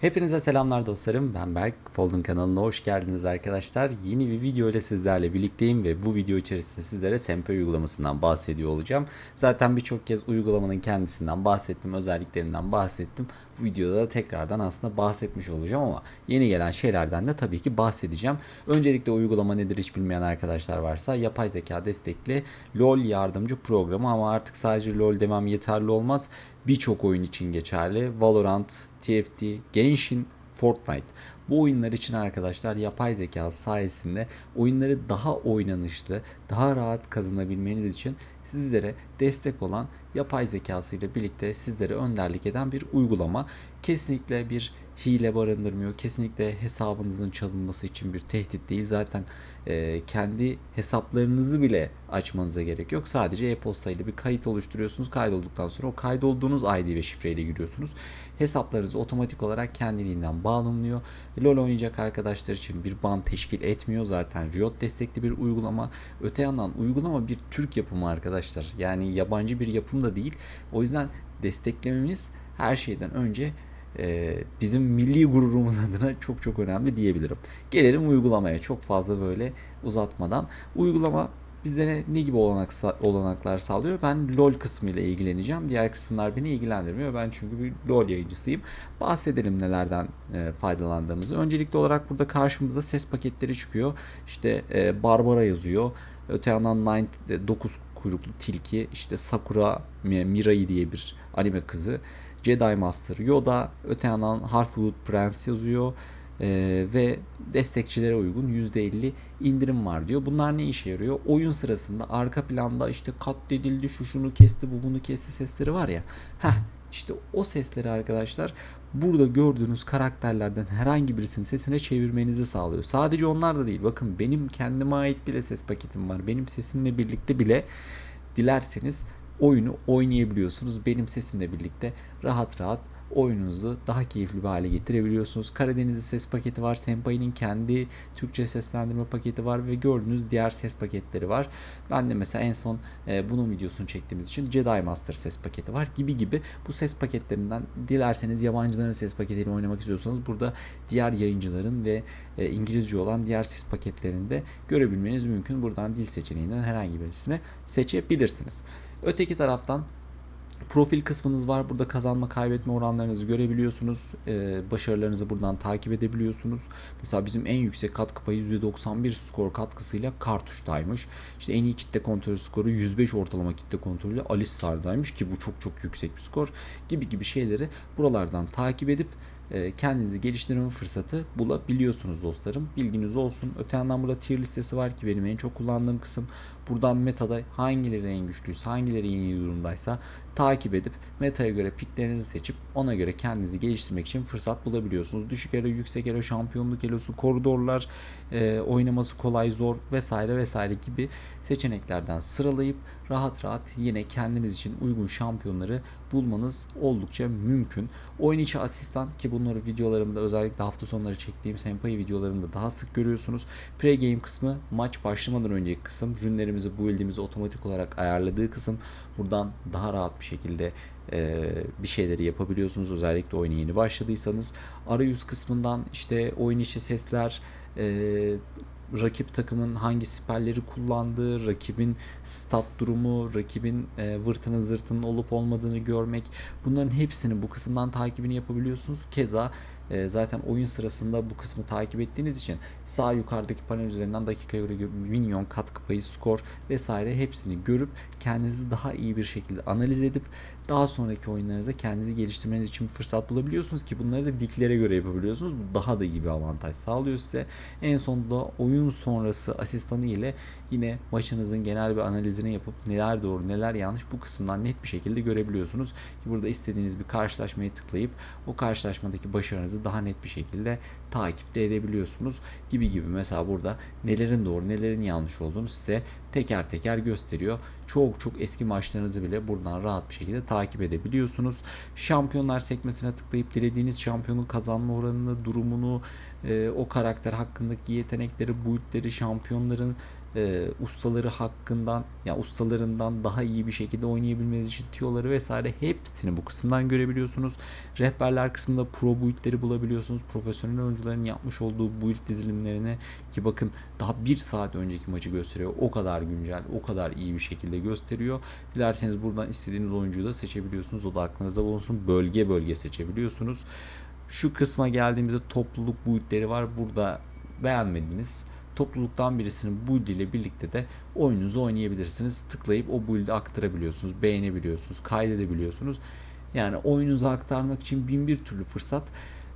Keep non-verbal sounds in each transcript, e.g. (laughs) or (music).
Hepinize selamlar dostlarım. Ben Berk. Folding kanalına hoş geldiniz arkadaşlar. Yeni bir video ile sizlerle birlikteyim ve bu video içerisinde sizlere Sempay uygulamasından bahsediyor olacağım. Zaten birçok kez uygulamanın kendisinden bahsettim, özelliklerinden bahsettim. Bu videoda da tekrardan aslında bahsetmiş olacağım ama yeni gelen şeylerden de tabii ki bahsedeceğim. Öncelikle uygulama nedir hiç bilmeyen arkadaşlar varsa yapay zeka destekli LoL yardımcı programı ama artık sadece LoL demem yeterli olmaz birçok oyun için geçerli. Valorant, TFT, Genshin, Fortnite. Bu oyunlar için arkadaşlar yapay zeka sayesinde oyunları daha oynanışlı, daha rahat kazanabilmeniz için sizlere destek olan yapay zekası ile birlikte sizlere önderlik eden bir uygulama. Kesinlikle bir hile barındırmıyor. Kesinlikle hesabınızın çalınması için bir tehdit değil. Zaten e, kendi hesaplarınızı bile açmanıza gerek yok. Sadece e-posta ile bir kayıt oluşturuyorsunuz. Kaydolduktan sonra o kaydolduğunuz ID ve şifreyle giriyorsunuz. Hesaplarınız otomatik olarak kendiliğinden bağlanıyor. LoL oynayacak arkadaşlar için bir ban teşkil etmiyor. Zaten Riot destekli bir uygulama. Öte yandan uygulama bir Türk yapımı arkadaşlar. Yani yabancı bir yapım da değil. O yüzden desteklememiz her şeyden önce e, bizim milli gururumuz (laughs) adına çok çok önemli diyebilirim. Gelelim uygulamaya çok fazla böyle uzatmadan. Uygulama bizlere ne gibi olanak, olanaklar sağlıyor? Ben LoL kısmı ile ilgileneceğim. Diğer kısımlar beni ilgilendirmiyor. Ben çünkü bir LoL yayıncısıyım. Bahsedelim nelerden e, faydalandığımızı. Öncelikli olarak burada karşımıza ses paketleri çıkıyor. İşte e, Barbara yazıyor. Öte yandan 9 kuyruklu tilki, işte Sakura Mirai diye bir anime kızı. Jedi Master Yoda, öte yandan Half-Blood Prince yazıyor. Ee, ve destekçilere uygun %50 indirim var diyor. Bunlar ne işe yarıyor? Oyun sırasında arka planda işte katledildi, şu şunu kesti, bu bunu kesti sesleri var ya. Heh, işte o sesleri arkadaşlar burada gördüğünüz karakterlerden herhangi birisinin sesine çevirmenizi sağlıyor. Sadece onlar da değil. Bakın benim kendime ait bile ses paketim var. Benim sesimle birlikte bile dilerseniz oyunu oynayabiliyorsunuz. Benim sesimle birlikte rahat rahat oyununuzu daha keyifli bir hale getirebiliyorsunuz. Karadenizli ses paketi var. Senpai'nin kendi Türkçe seslendirme paketi var ve gördüğünüz diğer ses paketleri var. Ben de mesela en son e, bunun videosunu çektiğimiz için Jedi Master ses paketi var gibi gibi bu ses paketlerinden dilerseniz yabancıların ses paketiyle oynamak istiyorsanız burada diğer yayıncıların ve e, İngilizce olan diğer ses paketlerini de görebilmeniz mümkün. Buradan dil seçeneğinden herhangi birisini seçebilirsiniz. Öteki taraftan Profil kısmınız var. Burada kazanma kaybetme oranlarınızı görebiliyorsunuz. Ee, başarılarınızı buradan takip edebiliyorsunuz. Mesela bizim en yüksek katkı payı %91 skor katkısıyla Kartuş'taymış. İşte en iyi kitle kontrolü skoru 105 ortalama kitle kontrolü Alistar'daymış ki bu çok çok yüksek bir skor gibi gibi şeyleri buralardan takip edip kendinizi geliştirme fırsatı bulabiliyorsunuz dostlarım. Bilginiz olsun. Öte yandan burada tier listesi var ki benim en çok kullandığım kısım. Buradan metada hangileri en güçlüyse, hangileri en iyi durumdaysa takip edip metaya göre piklerinizi seçip ona göre kendinizi geliştirmek için fırsat bulabiliyorsunuz. Düşük elo, yüksek elo, şampiyonluk elosu, koridorlar, e, oynaması kolay, zor vesaire vesaire gibi seçeneklerden sıralayıp rahat rahat yine kendiniz için uygun şampiyonları bulmanız oldukça mümkün. Oyun içi asistan ki bunları videolarımda özellikle hafta sonları çektiğim Senpai videolarımda daha sık görüyorsunuz. Pre-game kısmı maç başlamadan önceki kısım. Rünlerimizi, build'imizi otomatik olarak ayarladığı kısım. Buradan daha rahat bir şekilde e, bir şeyleri yapabiliyorsunuz. Özellikle oyuna yeni başladıysanız. Arayüz kısmından işte oyun içi sesler, e, rakip takımın hangi siperleri kullandığı, rakibin stat durumu, rakibin e, vırtının zırtının olup olmadığını görmek bunların hepsini bu kısımdan takibini yapabiliyorsunuz. Keza e, zaten oyun sırasında bu kısmı takip ettiğiniz için sağ yukarıdaki panel üzerinden dakika göre minyon, katkı payı, skor vesaire hepsini görüp kendinizi daha iyi bir şekilde analiz edip daha sonraki oyunlarınızda kendinizi geliştirmeniz için bir fırsat bulabiliyorsunuz ki bunları da diklere göre yapabiliyorsunuz. Bu daha da iyi bir avantaj sağlıyor size. En sonunda oyun sonrası asistanı ile yine maçınızın genel bir analizini yapıp neler doğru neler yanlış bu kısımdan net bir şekilde görebiliyorsunuz. Burada istediğiniz bir karşılaşmaya tıklayıp o karşılaşmadaki başarınızı daha net bir şekilde takipte edebiliyorsunuz gibi gibi. Mesela burada nelerin doğru nelerin yanlış olduğunu size teker teker gösteriyor. Çok çok eski maçlarınızı bile buradan rahat bir şekilde takip edebiliyorsunuz. Şampiyonlar sekmesine tıklayıp dilediğiniz şampiyonun kazanma oranını, durumunu, e, o karakter hakkındaki yetenekleri, buildleri, şampiyonların e, ustaları hakkından ya ustalarından daha iyi bir şekilde oynayabilmeniz için tiyoları vesaire hepsini bu kısımdan görebiliyorsunuz. Rehberler kısmında pro build'leri bulabiliyorsunuz. Profesyonel oyuncuların yapmış olduğu build dizilimlerini ki bakın daha bir saat önceki maçı gösteriyor. O kadar güncel, o kadar iyi bir şekilde gösteriyor. Dilerseniz buradan istediğiniz oyuncuyu da seçebiliyorsunuz. O da aklınızda bulunsun. Bölge bölge seçebiliyorsunuz. Şu kısma geldiğimizde topluluk build'leri var. Burada beğenmediniz topluluktan birisinin build ile birlikte de oyununuzu oynayabilirsiniz. Tıklayıp o build'i aktarabiliyorsunuz, beğenebiliyorsunuz, kaydedebiliyorsunuz. Yani oyununuzu aktarmak için bin bir türlü fırsat.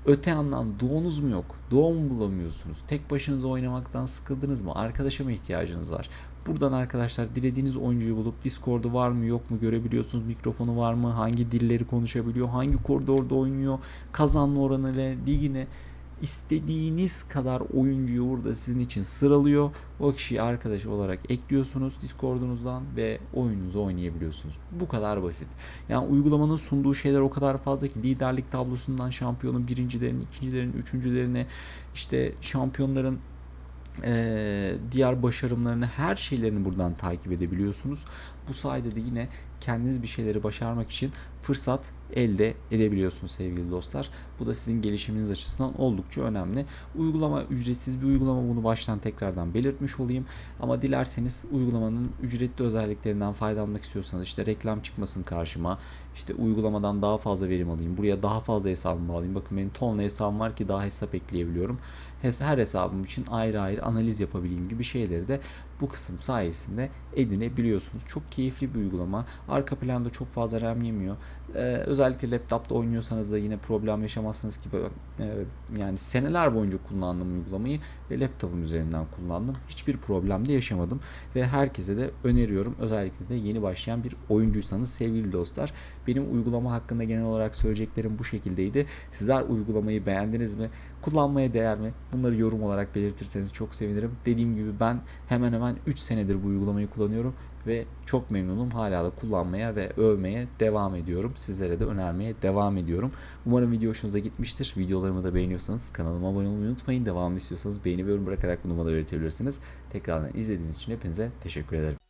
Öte yandan doğunuz mu yok? Doğu mu bulamıyorsunuz? Tek başınıza oynamaktan sıkıldınız mı? Arkadaşa mı ihtiyacınız var? Buradan arkadaşlar dilediğiniz oyuncuyu bulup Discord'u var mı yok mu görebiliyorsunuz. Mikrofonu var mı? Hangi dilleri konuşabiliyor? Hangi koridorda oynuyor? Kazanma oranı ile ligine istediğiniz kadar oyuncuyu burada sizin için sıralıyor. O kişiyi arkadaş olarak ekliyorsunuz Discord'unuzdan ve oyununuzu oynayabiliyorsunuz. Bu kadar basit. Yani uygulamanın sunduğu şeyler o kadar fazla ki liderlik tablosundan şampiyonun birincilerin, ikincilerin, üçüncülerini işte şampiyonların eee, diğer başarımlarını her şeylerini buradan takip edebiliyorsunuz. Bu sayede de yine kendiniz bir şeyleri başarmak için fırsat elde edebiliyorsunuz sevgili dostlar. Bu da sizin gelişiminiz açısından oldukça önemli. Uygulama ücretsiz bir uygulama bunu baştan tekrardan belirtmiş olayım. Ama dilerseniz uygulamanın ücretli özelliklerinden faydalanmak istiyorsanız işte reklam çıkmasın karşıma. işte uygulamadan daha fazla verim alayım. Buraya daha fazla hesabımı bağlayayım. Bakın benim tonla hesabım var ki daha hesap ekleyebiliyorum. Her hesabım için ayrı ayrı analiz yapabileyim gibi şeyleri de bu kısım sayesinde edinebiliyorsunuz. Çok keyifli bir uygulama. Arka planda çok fazla RAM yemiyor. Ee, özellikle laptopta oynuyorsanız da yine problem yaşamazsınız ki böyle, e, yani seneler boyunca kullandığım uygulamayı ve laptopum üzerinden kullandım. Hiçbir problem de yaşamadım ve herkese de öneriyorum. Özellikle de yeni başlayan bir oyuncuysanız sevgili dostlar. Benim uygulama hakkında genel olarak söyleyeceklerim bu şekildeydi. Sizler uygulamayı beğendiniz mi? Kullanmaya değer mi? Bunları yorum olarak belirtirseniz çok sevinirim. Dediğim gibi ben hemen hemen 3 senedir bu uygulamayı kullanıyorum ve çok memnunum. Hala da kullanmaya ve övmeye devam ediyorum. Sizlere de önermeye devam ediyorum. Umarım video hoşunuza gitmiştir. Videolarımı da beğeniyorsanız kanalıma abone olmayı unutmayın. Devamlı istiyorsanız beğeni ve yorum bırakarak bunu bana belirtebilirsiniz. Tekrardan izlediğiniz için hepinize teşekkür ederim.